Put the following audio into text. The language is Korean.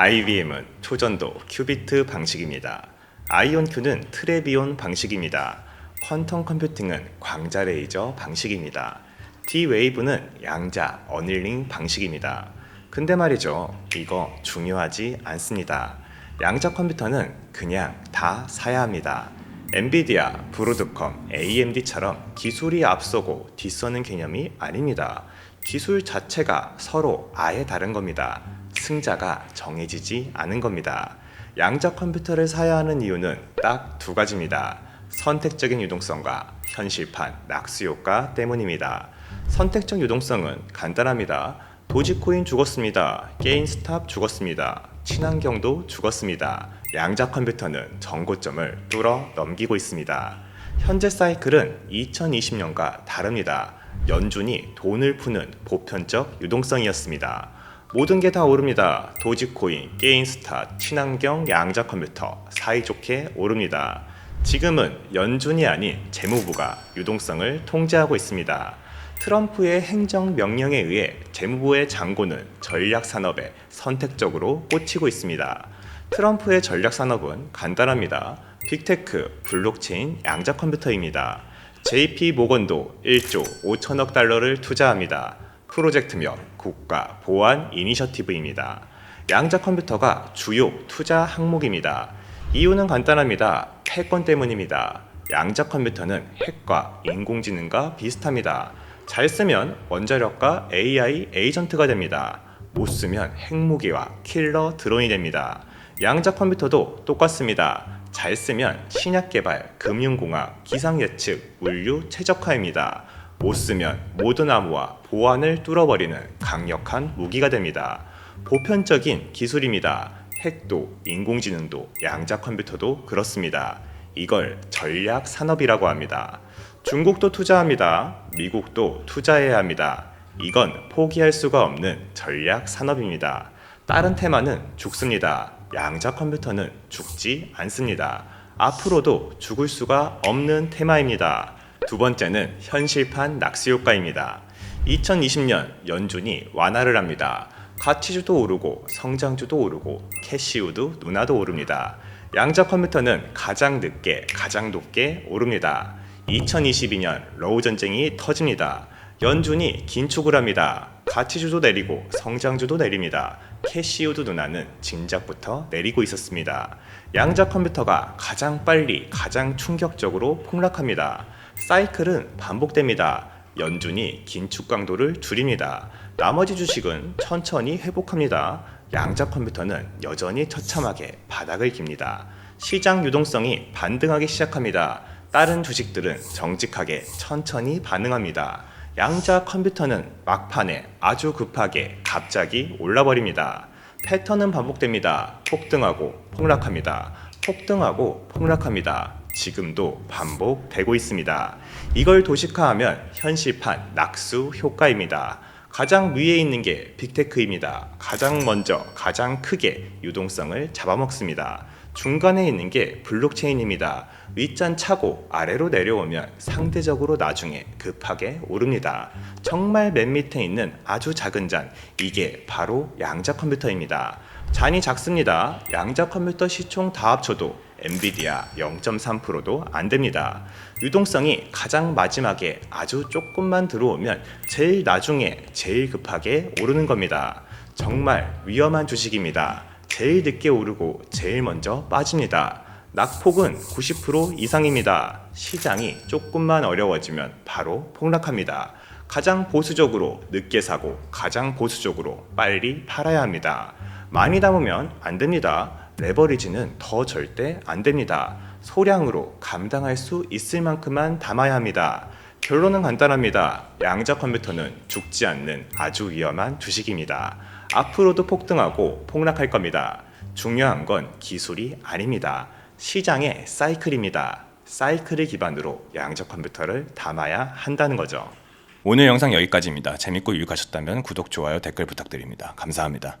IBM은 초전도 큐비트 방식입니다. 아이온큐는 트레비온 방식입니다. 퀀텀 컴퓨팅은 광자 레이저 방식입니다. D-웨이브는 양자 어닐링 방식입니다. 근데 말이죠. 이거 중요하지 않습니다. 양자 컴퓨터는 그냥 다 사야 합니다. 엔비디아, 브로드컴, AMD처럼 기술이 앞서고 뒤서는 개념이 아닙니다. 기술 자체가 서로 아예 다른 겁니다. 승자가 정해지지 않은 겁니다. 양자 컴퓨터를 사야 하는 이유는 딱 두 가지입니다. 선택적인 유동성과 현실판 낙수 효과 때문입니다. 선택적 유동성은 간단합니다. 도지코인 죽었습니다. 게임스탑 죽었습니다. 친환경도 죽었습니다. 양자 컴퓨터는 정고점을 뚫어 넘기고 있습니다. 현재 사이클은 2020년과 다릅니다. 연준이 돈을 푸는 보편적 유동성이었습니다. 모든 게 다 오릅니다. 도지코인, 게임스타, 친환경, 양자 컴퓨터 사이좋게 오릅니다. 지금은 연준이 아닌 재무부가 유동성을 통제하고 있습니다. 트럼프의 행정 명령에 의해 재무부의 장고는 전략 산업에 선택적으로 꽂히고 있습니다. 트럼프의 전략 산업은 간단합니다. 빅테크, 블록체인, 양자 컴퓨터입니다. JP 모건도 1조 5천억 달러를 투자합니다. 프로젝트명 국가 보안 이니셔티브입니다. 양자 컴퓨터가 주요 투자 항목입니다. 이유는 간단합니다. 패권 때문입니다. 양자 컴퓨터는 핵과 인공지능과 비슷합니다. 잘 쓰면 원자력과 AI 에이전트가 됩니다. 못 쓰면 핵무기와 킬러 드론이 됩니다. 양자 컴퓨터도 똑같습니다. 잘 쓰면 신약 개발, 금융공학, 기상 예측, 물류 최적화입니다. 못 쓰면 모든 암호와 보안을 뚫어버리는 강력한 무기가 됩니다. 보편적인 기술입니다. 핵도 인공지능도 양자 컴퓨터도 그렇습니다. 이걸 전략 산업이라고 합니다. 중국도 투자합니다. 미국도 투자해야 합니다. 이건 포기할 수가 없는 전략 산업입니다. 다른 테마는 죽습니다. 양자 컴퓨터는 죽지 않습니다. 앞으로도 죽을 수가 없는 테마입니다. 두 번째는 현실판 낙수 효과입니다. 2020년 연준이 완화를 합니다. 가치주도 오르고 성장주도 오르고 캐시우도 누나도 오릅니다. 양자 컴퓨터는 가장 늦게 가장 높게 오릅니다. 2022년 러우 전쟁이 터집니다. 연준이 긴축을 합니다. 가치주도 내리고 성장주도 내립니다. 캐시우드 누나는 진작부터 내리고 있었습니다. 양자 컴퓨터가 가장 빨리 가장 충격적으로 폭락합니다. 사이클은 반복됩니다. 연준이 긴축 강도를 줄입니다. 나머지 주식은 천천히 회복합니다. 양자 컴퓨터는 여전히 처참하게 바닥을 깁니다. 시장 유동성이 반등하기 시작합니다. 다른 주식들은 정직하게 천천히 반응합니다. 양자 컴퓨터는 막판에 아주 급하게 갑자기 올라버립니다. 패턴은 반복됩니다. 폭등하고 폭락합니다. 폭등하고 폭락합니다. 지금도 반복되고 있습니다. 이걸 도식화하면 현실판 낙수 효과입니다. 가장 위에 있는 게 빅테크입니다. 가장 먼저 가장 크게 유동성을 잡아먹습니다. 중간에 있는 게 블록체인입니다. 윗잔 차고 아래로 내려오면 상대적으로 나중에 급하게 오릅니다. 정말 맨 밑에 있는 아주 작은 잔, 이게 바로 양자 컴퓨터입니다. 잔이 작습니다. 양자 컴퓨터 시총 다 합쳐도 엔비디아 0.3%도 안 됩니다. 유동성이 가장 마지막에 아주 조금만 들어오면 제일 나중에 제일 급하게 오르는 겁니다. 정말 위험한 주식입니다. 제일 늦게 오르고 제일 먼저 빠집니다. 낙폭은 90% 이상입니다. 시장이 조금만 어려워지면 바로 폭락합니다. 가장 보수적으로 늦게 사고 가장 보수적으로 빨리 팔아야 합니다. 많이 담으면 안 됩니다. 레버리지는 더 절대 안 됩니다. 소량으로 감당할 수 있을 만큼만 담아야 합니다. 결론은 간단합니다. 양자 컴퓨터는 죽지 않는 아주 위험한 주식입니다. 앞으로도 폭등하고 폭락할 겁니다. 중요한 건 기술이 아닙니다. 시장의 사이클입니다. 사이클을 기반으로 양자 컴퓨터를 담아야 한다는 거죠. 오늘 영상 여기까지입니다. 재밌고 유익하셨다면 구독, 좋아요, 댓글 부탁드립니다. 감사합니다.